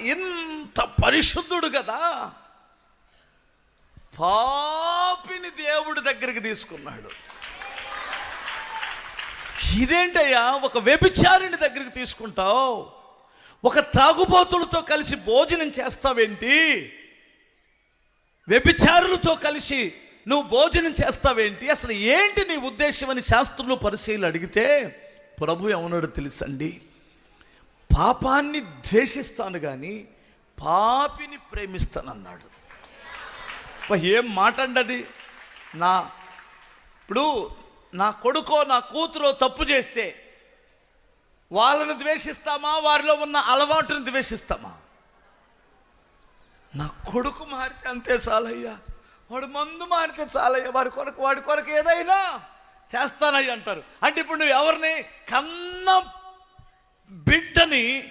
ఇంత పరిశుద్ధుడు కదా. పాపిని దేవుడి దగ్గరికి తీసుకున్నాడు. ఇదేంటయ్యా? ఒక వ్యభిచారిని దగ్గరికి తీసుకుంటావు. ఒక త్రాగుబోతులతో కలిసి భోజనం చేస్తావేంటి? వ్యభిచారులతో కలిసి నువ్వు భోజనం చేస్తావేంటి? అసలు ఏంటి నీ ఉద్దేశం అని శాస్త్రులు పరిశీలి అడిగితే ప్రభు ఏమన్నాడు తెలుసండి? పాపాన్ని ద్వేషిస్తాను కానీ పాపిని ప్రేమిస్తానన్నాడు. ఏం మాట అండది నా ఇప్పుడు నా కొడుకో నా కూతురో తప్పు చేస్తే వాళ్ళని ద్వేషిస్తామా? వారిలో ఉన్న అలవాటుని ద్వేషిస్తామా? నా కొడుకు మారితే అంతే చాలయ్యా. వాడు మందు మారితే చాలయ్యా. వారి కొరకు వాడి కొరకు ఏదైనా చేస్తానయ్య అంటారు. అంటే ఇప్పుడు నువ్వు ఎవరిని కన్న బిడ్డని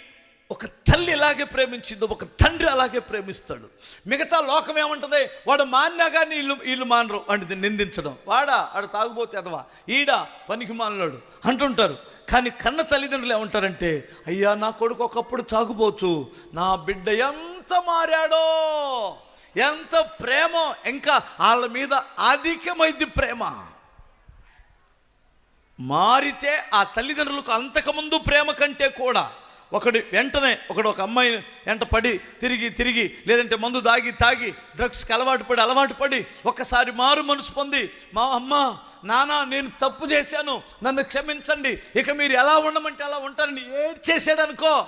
ఒక తల్లి ఇలాగే ప్రేమించిందో ఒక తండ్రి అలాగే ప్రేమిస్తాడు. మిగతా లోకం ఏమంటుంది? వాడు మాన్యాగా వీళ్ళు వీళ్ళు మానరు అంటే నిందించడం. వాడా వాడు తాగుబోతే అదవా ఈడ పనికి మానలాడు అంటుంటారు. కానీ కన్న తల్లిదండ్రులు ఏమంటారంటే అయ్యా నా కొడుకు ఒకప్పుడు తాగుపోవచ్చు నా బిడ్డ ఎంత మారాడో? ఎంత ప్రేమ? ఇంకా వాళ్ళ మీద అధికమైంది ప్రేమ. మారితే ఆ తల్లిదండ్రులకు అంతకుముందు ప్రేమ కంటే కూడా ఒకడు వెంటనే ఒకడు ఒక అమ్మాయి వెంట పడి తిరిగి తిరిగి లేదంటే మందు దాగి తాగి డ్రగ్స్కి అలవాటు పడి అలవాటు పడి ఒక్కసారి మారు మనసు పొంది మా అమ్మ నానా నేను తప్పు చేశాను నన్ను క్షమించండి ఇక మీరు ఎలా ఉండమంటే అలా ఉంటారని ఏడ్ చేసాడనుకో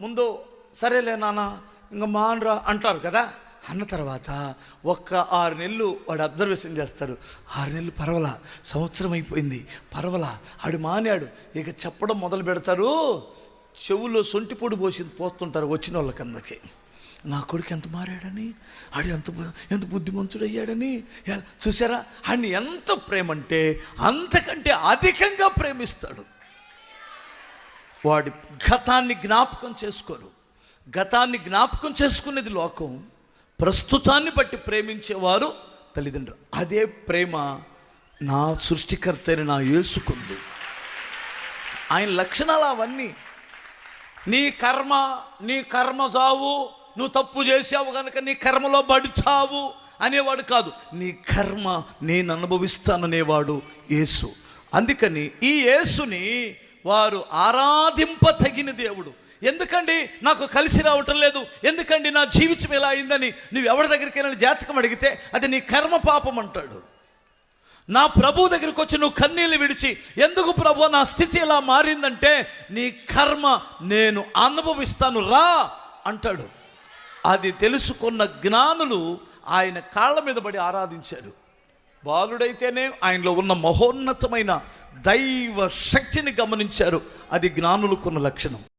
ముందు సరేలే నాన్న ఇంకా మానరా అంటారు కదా అన్న తర్వాత ఒక్క ఆరు నెలలు వాడు అబ్జర్వేషన్ చేస్తారు. ఆరు నెలలు పర్వాలా సంవత్సరం అయిపోయింది పర్వాలా ఆడు మానాడు ఇక చెప్పడం మొదలు పెడతారు. చెవులో సొంటి పొడి పోసి పోస్తుంటారు వచ్చిన వాళ్ళ కిందకి నా కొడుకు ఎంత మారాడని? ఆడు ఎంత ఎంత బుద్ధిమంతుడు అయ్యాడని చూసారా ఆయన ఎంత ప్రేమ అంటే అంతకంటే అధికంగా ప్రేమిస్తాడు. వాడి గతాన్ని జ్ఞాపకం చేసుకోరు. గతాన్ని జ్ఞాపకం చేసుకునేది లోకం. ప్రస్తుతాన్ని బట్టి ప్రేమించేవారు తల్లిదండ్రులు. అదే ప్రేమ నా సృష్టికర్త అయిన నా యేసుకుంది. ఆయన లక్షణాలు అవన్నీ నీ కర్మ నీ కర్మ చావు నువ్వు తప్పు చేసావు కనుక నీ కర్మలో బడి చావు అనేవాడు కాదు. నీ కర్మ నేను అనుభవిస్తాననేవాడు యేసు. అందుకని ఈ యేసుని వారు ఆరాధింప తగిన దేవుడు. ఎందుకండి? నాకు కలిసి రావటం లేదు. ఎందుకండి? నా జీవితం ఎలా అయిందని? నువ్వు ఎవరి దగ్గరికి వెళ్ళిన జాతకం అడిగితే అది నీ కర్మ పాపం అంటాడు. నా ప్రభు దగ్గరికి వచ్చి నువ్వు కన్నీళ్ళు విడిచి ఎందుకు ప్రభు నా స్థితి ఎలా మారిందంటే నీ కర్మ నేను అనుభవిస్తాను రా అంటాడు. అది తెలుసుకున్న జ్ఞానులు ఆయన కాళ్ళ మీద పడి ఆరాధించారు. బాలుడైతేనే ఆయనలో ఉన్న మహోన్నతమైన దైవ శక్తిని గమనించారు. అది జ్ఞానులకున్న లక్షణం.